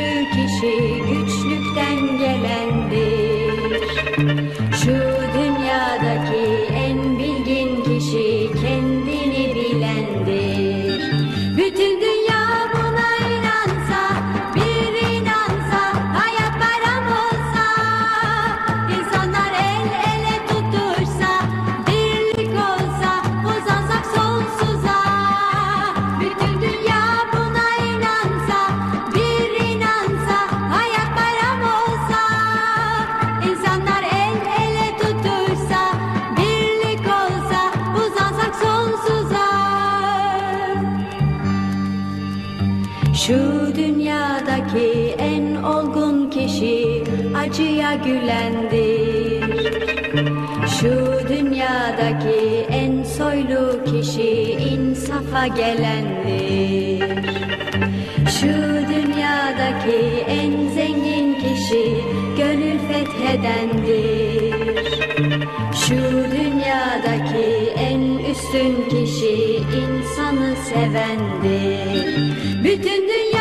true Şu dünyadaki en olgun kişi acıya gülendir. Şu dünyadaki en soylu kişi insafa gelendir. Bütün kişi insanı sevendir. Bütün dünya